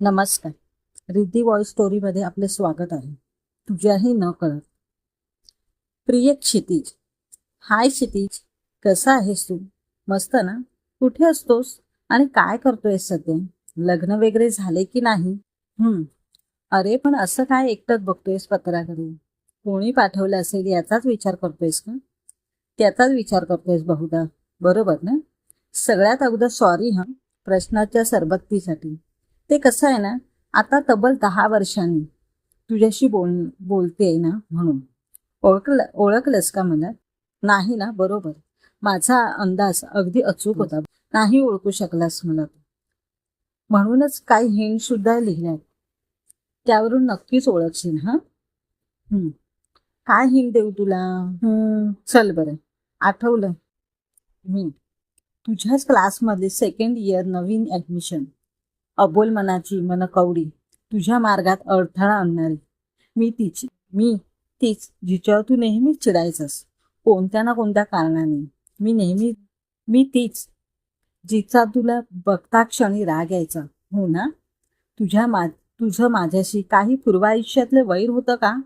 नमस्कार. रिद्धी वॉइस स्टोरीमध्ये आपले स्वागत आहे. तुझ्याही न कळत. प्रिय क्षितिज हाय क्षितिज कसा आहेस तू? मस्त ना? कुठे असतोस? आणि काय करतोयस सध्या? लग्न वगैरे झाले की नाही? हम्म. अरे पण असं काय एकटंच बघतोयस पत्राकडे? कोणी पाठवलं असेल याचाच विचार करतोयस का? त्याचाच विचार करतोयस बहुधा. बरोबर ना? सगळ्यात अगोदर सॉरी हा. प्रश्नाच्या सरबत्तीसाठी. ते कसं आहे ना आता तब्बल दहा वर्षांनी तुझ्याशी बोल बोलते ना म्हणून. ओळखलं ओळखलंस का मला? नाही ना बरोबर. माझा अंदाज अगदी अचूक होता. नाही ओळखू शकलास मला. तू म्हणूनच काही हिंड सुद्धा लिहिल्यात. त्यावरून नक्कीच ओळखशील हा? काय हिंड देऊ तुला? चल बरं. आठवलं. मी. तुझ्याच क्लासमध्ये सेकंड इयर नवीन ॲडमिशन अबोल मनाची मन कवडी तुझ्या मार्गात अडथळा आणणारी. मी तिची मी तीच जिच्यावर तू नेहमीच चिडायचंस. कोणत्या ना कोणत्या कारणाने. मी नेहमी मी तीच जिचा तुला बघता क्षणी राग यायचा. हो ना? तुझ्या मा तुझं माझ्याशी काही पूर्वायुष्यातलं वैर होतं का?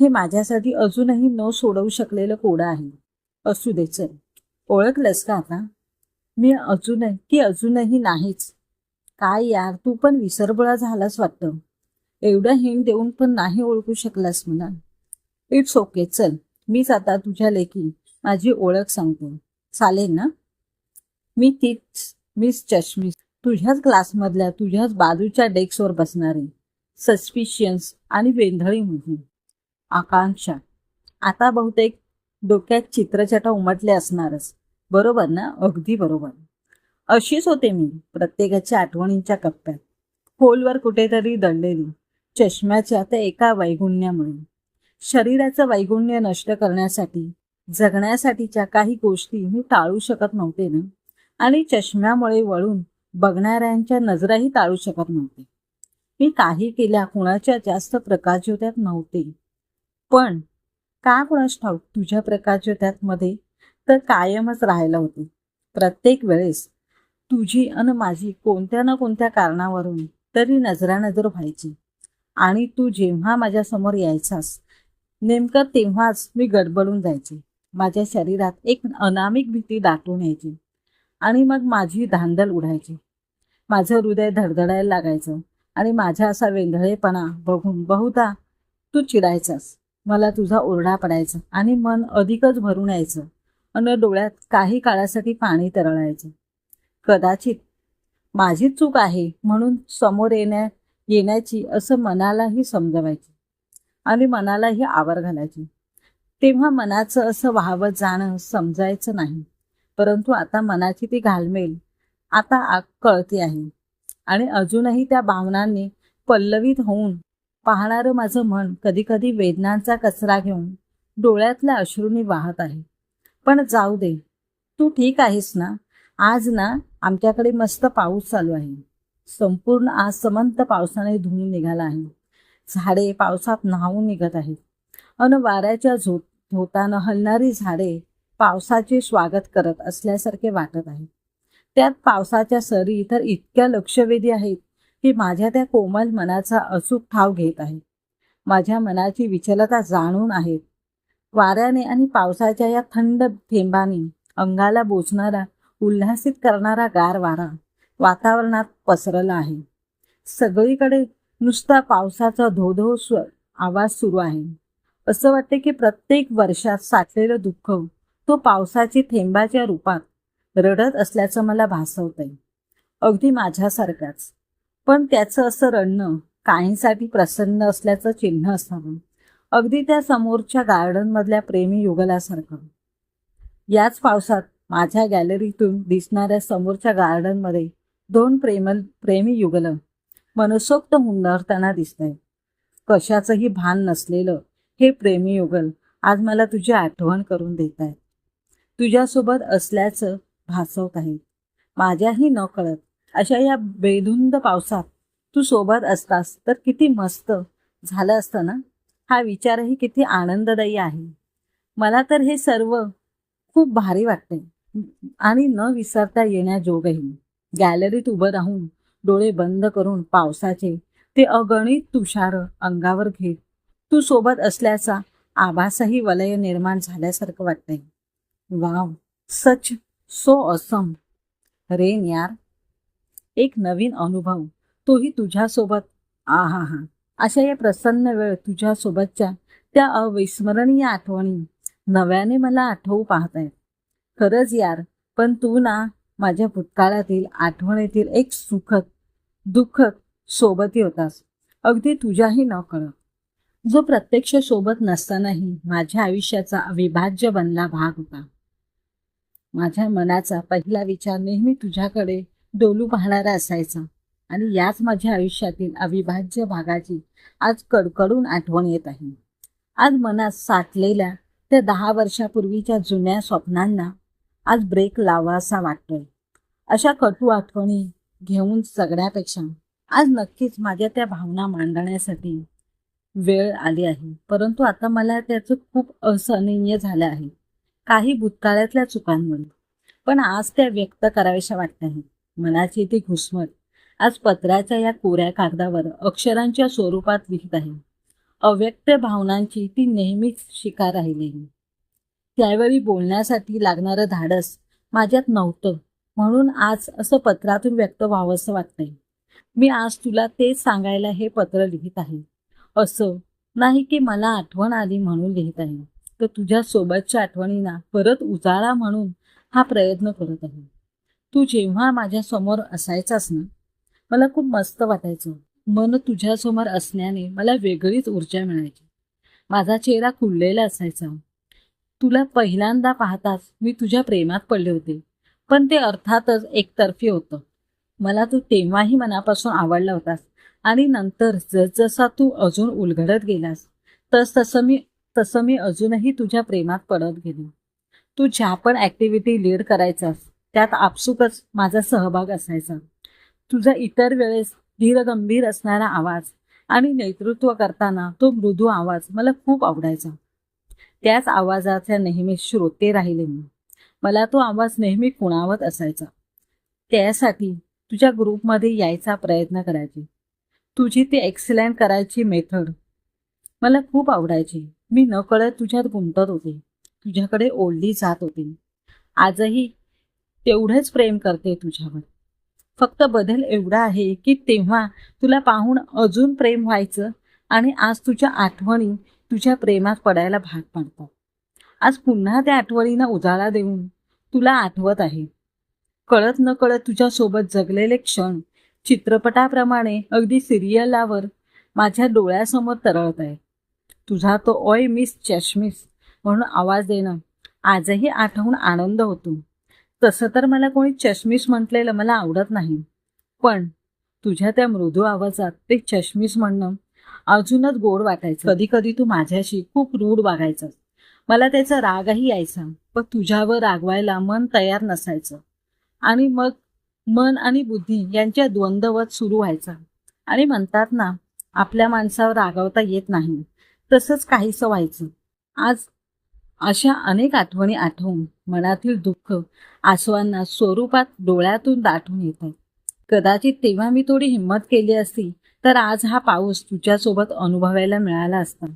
हे माझ्यासाठी अजूनही न सोडवू शकलेलं कोडं आहे. असू दे चल. ओळखलंस का आता? मी अजूनही ती अजूनही नाहीच. काय यार तू पण विसरबळा झालास वाटतं. एवढं हिंट देऊन पण नाही ओळखू शकलास मला इट्स ओके चल. मीच आता तुझ्या लेखी माझी ओळख सांगते. चालेल ना? मी तीच मिस चष्मी. तुझ्याच क्लासमधल्या तुझ्याच बाजूच्या डेस्कवर बसणारी सस्पिशियन्स आणि वेंधळी मुली आकांक्षा. आता बहुतेक डोक्यात चित्रचटा उमटले असणारच. बरोबर ना? अगदी बरोबर. अशीच होते मी प्रत्येकाच्या आठवणींच्या कप्प्यात. खोलवर कुठेतरी दडलेली. चष्म्याच्या त्या एका वैगुण्यामुळे. शरीराचं वैगुण्य नष्ट करण्यासाठी जगण्यासाठीच्या काही गोष्टी मी टाळू शकत नव्हते ना. आणि चष्म्यामुळे वळून बघणाऱ्यांच्या नजराही टाळू शकत नव्हते. मी काही केल्या कुणाच्या जास्त प्रकाशज्योत्यात नव्हते. पण का कुणास ठाऊक तुझ्या प्रकाशज्योत्यात मध्ये तर कायमच राहायला होते. प्रत्येक वेळेस तुझी आणि माझी कोणत्या ना कोणत्या कारणावरून तरी नजरानजर व्हायची. आणि तू जेव्हा माझ्यासमोर यायचास नेमकं तेव्हाच मी गडबडून जायचे. माझ्या शरीरात एक अनामिक भीती दाटून यायची. आणि मग माझी धांदल उडायची. माझं हृदय धडधडायला लागायचं. आणि माझा असा वेंधळेपणा बघून बहुधा तू चिडायचास. मला तुझा ओरडा पडायचा आणि मन अधिकच भरून यायचं. अन डोळ्यात काही काळासाठी पाणी तरळायचं. कदाचित माझी चूक आहे म्हणून समोर येण्या येण्याची असं मनालाही समजवायची आणि मनालाही आवर घालायची. तेव्हा मनाचं असं व्हावं जाणं समजायचं नाही. परंतु आता मनाची ती घालमेल आता कळते आहे. आणि अजूनही त्या भावनांनी पल्लवित होऊन पाहणारं माझं मन कधीकधी वेदनांचा कचरा घेऊन डोळ्यातल्या अश्रूंनी वाहत आहे. पण जाऊ दे तू ठीक आहेस ना? आज ना आमच्याकडे मस्त पाऊस चालू आहे. संपूर्ण आज समंत पावसाने धुवून निघाला आहे. झाडे पावसात न्हावून निघत आहेत. अन वाऱ्याच्या झो झोतानं हलणारी झाडे पावसाचे स्वागत करत असल्यासारखे वाटत आहे. त्यात पावसाच्या सरी तर इतक्या लक्षवेधी आहेत की माझ्या त्या कोमल मनाचा अचूक ठाव घेत आहे. माझ्या मनाची विचलता जाणून आहेत. वाऱ्याने आणि पावसाच्या या थंड थेंबाने अंगाला बोचणारा उल्हासित करणारा गार वारा वातावरणात पसरला आहे. सगळीकडे नुसता पावसाचा धोधो स्वर आवाज सुरू आहे. असं वाटते की प्रत्येक वर्षात साठलेलं दुःख तो पावसाची थेंबाच्या रूपात रडत असल्याचं मला भासवतंय. अगदी माझ्यासारखाच पण त्याचं असं रडणं काहींसाठी प्रसन्न असल्याचं चिन्ह असावं. अगदी त्या समोरच्या गार्डनमधल्या प्रेमी युगलासारखं. याच पावसात माझ्या गॅलरीतून दिसणाऱ्या समोरच्या गार्डनमध्ये दोन प्रेमल प्रेमी युगल मनसोक्त हुंदरताना दिसत कशाचंही भान नसलेलं हे प्रेमी युगल आज मला तुझी आठवण करून देत आहेत. तुझ्यासोबत असल्याचं भासवत आहे. माझ्याही न कळत अशा या बेधुंद पावसात तू सोबत असतास तर किती मस्त झालं असतं ना? हा विचारही किती आनंददायी आहे. मला तर हे सर्व खूप भारी वाटते. आणि न विसरता येण्याजोगही गॅलरीत उभं राहून डोळे बंद करून पावसाचे ते अगणित तुषार अंगावर घेत तू सोबत असल्याचा आभासही वलय निर्माण झाल्यासारखं वाटतंय. Wow such so awesome rain यार एक नवीन अनुभव. तोही तुझ्यासोबत. आहा हा अशा या प्रसन्न वेळ तुझ्यासोबतच्या त्या अविस्मरणीय आठवणी नव्याने मला आठवू पाहत आहेत खरंच यार पण तू ना माझ्या भूतकाळातील आठवणीतील एक सुखद दुःखद सोबती होतास. अगदी तुझ्याही न कळत जो प्रत्यक्ष सोबत नसतानाही माझ्या आयुष्याचा अविभाज्य बनला भाग होता. माझ्या मनाचा पहिला विचार नेहमी तुझ्याकडे डोलू पाहणारा असायचा आणि याच माझ्या आयुष्यातील अविभाज्य भागाची आज कडकडून आठवण येत आहे. आज मनात साठलेल्या त्या दहा वर्षापूर्वीच्या जुन्या स्वप्नांना आज ब्रेक लावा असा वाटतोय. अशा कटू आठवणी घेऊन सगळ्यापेक्षा आज नक्कीच माझ्या त्या भावना मांडण्यासाठी वेळ आली आहे. परंतु आता मला त्याचं खूप असहनीय झालं आहे. काही भूतकाळातल्या चुकांमुळे. पण आज त्या व्यक्त कराव्याशा वाटत आहे मनाची ती घुसमट आज पत्राच्या या कोऱ्या कागदावर अक्षरांच्या स्वरूपात लिहित आहे. अव्यक्त भावनांची ती नेहमीच शिकार राहिलेली. त्यावेळी बोलण्यासाठी लागणारं धाडस माझ्यात नव्हतं. म्हणून आज असं पत्रातून व्यक्त व्हावंसं वाटतंय. मी आज तुला तेच सांगायला हे पत्र लिहित आहे. असं नाही की मला आठवण आली म्हणून लिहित आहे. तर तुझ्या सोबतच्या आठवणींना परत उजाळा म्हणून हा प्रयत्न करत आहे. तू जेव्हा माझ्यासमोर असायचास ना मला खूप मस्त वाटायचं. मन तुझ्यासमोर असण्याने मला वेगळीच ऊर्जा मिळायची. माझा चेहरा खुललेला असायचा. तुला पहिल्यांदा पाहताच मी तुझ्या प्रेमात पडले होते. पण ते अर्थातच एकतर्फी होतं. मला तू तेव्हाही मनापासून आवडला होतास आणि नंतर जसजसा तू अजून उलगडत गेलास तस तसं मी तसं मी अजूनही तुझ्या प्रेमात पडत गेलो. तू ज्या पण ॲक्टिव्हिटी लीड करायचास त्यात आपसुकच माझा सहभाग असायचा. तुझा इतर वेळेस धीरगंभीर असणारा आवाज आणि नेतृत्व करताना तो मृदू आवाज मला खूप आवडायचा. त्याच आवाजाचे नेहमी श्रोते राहिले मी. मला तो आवाज नेहमी खुणावत असायचा. त्यासाठी तुझ्या ग्रुपमध्ये यायचा प्रयत्न करायचे. तुझी ती एक्सलेंट करायची मेथड मला खूप आवडायची. मी नकळत तुझ्यात गुंतत होते. तुझ्याकडे ओढली जात होते. आजही तेवढंच प्रेम करते तुझ्यावर. फक्त बदल एवढा आहे की तेव्हा तुला पाहून अजून प्रेम व्हायचं आणि आज तुझ्या आठवणी तुझ्या प्रेमात पडायला भाग पाडतात आज पुन्हा त्या आठवणींना उजाळा देऊन तुला आठवत आहे. कळत न कळत तुझ्यासोबत जगलेले क्षण चित्रपटाप्रमाणे अगदी सिरियलावर माझ्या डोळ्यासमोर तरळत आहे. तुझा तो ऑय मिस चष्मिस म्हणून आवाज देणं आजही आठवून आनंद होतो. तसं तर मला कोणी चष्मिस म्हटलेलं मला आवडत नाही. पण तुझ्या त्या मृदू आवाजात ते चष्मिस म्हणणं अजूनच गोड वाटायचं. कधी कधी तू माझ्याशी खूप रूढ वागायचं. मला त्याचा रागही यायचा पण तुझ्यावर रागवायला मन तयार नसायचं. आणि मग मन आणि बुद्धी यांच्या द्वंद्वत सुरू व्हायचा. आणि म्हणतात ना आपल्या माणसावर रागवता येत नाही. तसंच काहीसं व्हायचं. आज अशा अनेक आठवणी आठवून मनातील दुःख आसवांना स्वरूपात डोळ्यातून दाटून येतात. कदाचित तेव्हा मी थोडी हिंमत केली असती तर आज हा पाऊस तुझ्यासोबत अनुभवायला मिळाला असता.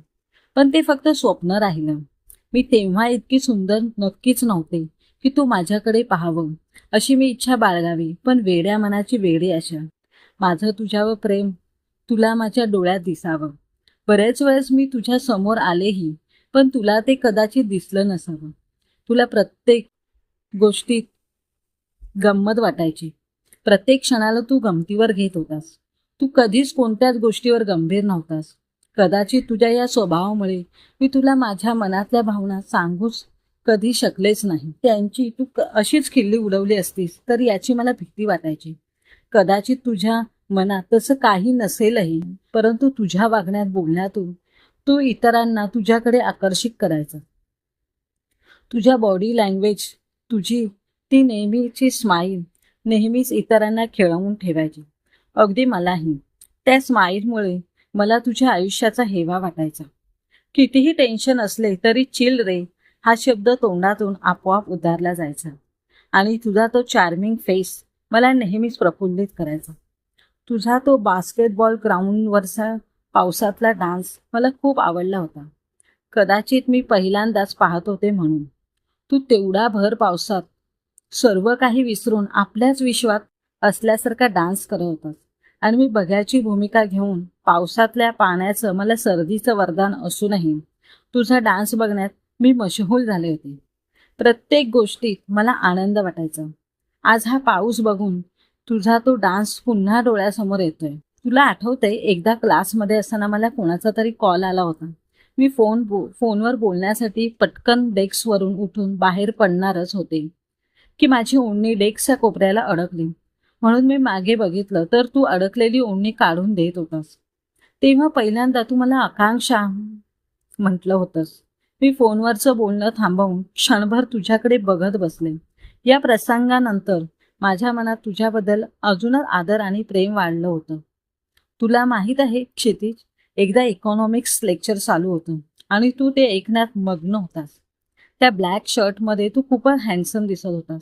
पण ते फक्त स्वप्न राहिलं. मी तेव्हा इतकी सुंदर नक्कीच नव्हते की तू माझ्याकडे पाहावं अशी मी इच्छा बाळगावी पण वेड्या मनाची वेडी अशा. माझं तुझ्यावर प्रेम तुला माझ्या डोळ्यात दिसावं. बरेच वेळेस मी तुझ्या समोर आलेही पण तुला ते कदाचित दिसलं नसावं. तुला प्रत्येक गोष्टीत गंमत वाटायची. प्रत्येक क्षणाला तू गमतीवर घेत होतास. तू कधीच कोणत्याच गोष्टीवर गंभीर नव्हतास. कदाचित तुझ्या या स्वभावामुळे मी तुला माझ्या मनातल्या भावना सांगूच कधी शकलेच नाही. त्यांची तू क- अशीच खिल्ली उडवली असतीस तर याची मला भीती वाटायची. कदाचित तुझ्या मनात तसं काही नसेलही परंतु तुझ्या वागण्यात बोलण्यातून तू इतरांना तुझ्याकडे आकर्षित करायचा. तुझ्या बॉडी लँग्वेज तुझी ती नेहमीची स्माईल नेहमीच इतरांना खेळवून ठेवायची. अगदी मलाही. त्या स्माईलमुळे मला तुझ्या आयुष्याचा हेवा वाटायचा. कितीही टेन्शन असले तरी चिल रे हा शब्द तोंडातून आपोआप उद्गारला जायचा. आणि तुझा तो चार्मिंग फेस मला नेहमीच प्रफुल्लित करायचा. तुझा तो बास्केटबॉल ग्राउंडवरचा पावसातला डान्स मला खूप आवडला होता. कदाचित मी पहिल्यांदाच पाहत होते म्हणून. तू तेवढा भर पावसात सर्व काही विसरून आपल्याच विश्वात असल्यासारखा डान्स करत होतास आणि मी बघ्याची भूमिका घेऊन पावसातल्या पाण्याचं मला सर्दीचं वरदान असूनही तुझा डान्स बघण्यात मी मशहूल झाले होते. प्रत्येक गोष्टीत मला आनंद वाटायचा. आज हा पाऊस बघून तुझा तो डान्स पुन्हा डोळ्यासमोर येतोय. तुला आठवतंय एकदा क्लासमध्ये असताना मला कोणाचा तरी कॉल आला होता. मी फोन बो फोनवर बोलण्यासाठी पटकन डेस्कवरून उठून बाहेर पडणारच होते. की माझी ओढणी डेक्सच्या कोपऱ्याला अडकली. म्हणून मी मागे बघितलं तर तू अडकलेली ओढणी काढून देत होतास. तेव्हा पहिल्यांदा तू मला आकांक्षा म्हटलं होतंस. मी फोनवरचं बोलणं थांबवून क्षणभर तुझ्याकडे बघत बसले. या प्रसंगानंतर माझ्या मनात तुझ्याबद्दल अजूनच आदर आणि प्रेम वाढलं होतं. तुला माहीत आहे क्षितिज एकदा इकॉनॉमिक्स लेक्चर चालू होतं आणि तू ते ऐकण्यात मग्न होतास. त्या ब्लॅक शर्टमध्ये तू खूपच हँडसम दिसत होतास.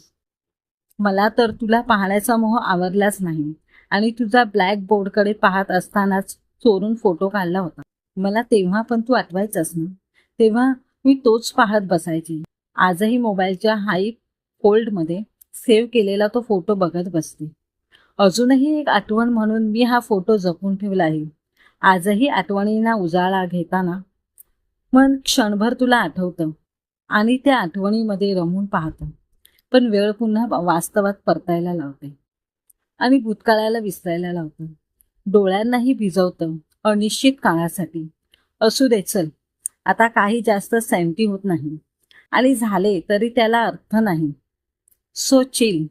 मला तर तुला पाहण्याचा मोह आवरलाच नाही. आणि तुझा ब्लॅक बोर्डकडे पाहत असतानाच चोरून फोटो काढला होता. मला तेव्हा पण तू आठवायचंस ना? तेव्हा मी तोच पाहत बसायची. आजही मोबाईलच्या हाई फोल्डमध्ये सेव्ह केलेला तो फोटो बघत बसते. अजूनही एक आठवण म्हणून मी हा फोटो जपून ठेवला आहे. आजही आठवणींना उजाळा घेताना मन क्षणभर तुला आठवतं. आणि त्या आठवणीमध्ये रमून पाहतं. पण वेळ पुन्हा वास्तवात परतायला लावते. आणि भूतकाळाला विसरायला लावतं. डोळ्यांनाही भिजवतं अनिश्चित काळासाठी. असू दे चल. आता काही जास्त सॅन्टी होत नाही. आणि झाले तरी त्याला अर्थ नाही. So chill.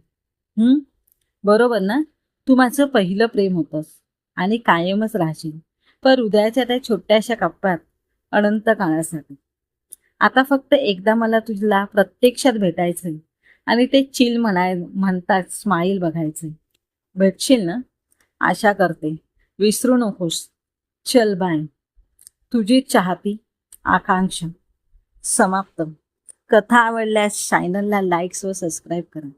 बरोबर ना? तू माझं पहिलं प्रेम होतंस आणि कायमच राहशील. पण उदयाच्या त्या छोट्याशा कप्प्यात अनंत काळासाठी. आता फक्त एकदा मला तुझला प्रत्यक्षात भेटायचंय. आणि ते चिल म्हणाय म्हणतात स्माईल बघायचे भेटशील ना? आशा करते. विसरू नकोस. चल बाय तुझी चाहती आकांक्षा. समाप्त. कथा आवडल्यास चॅनलला लाईक्स व सबस्क्राईब करा.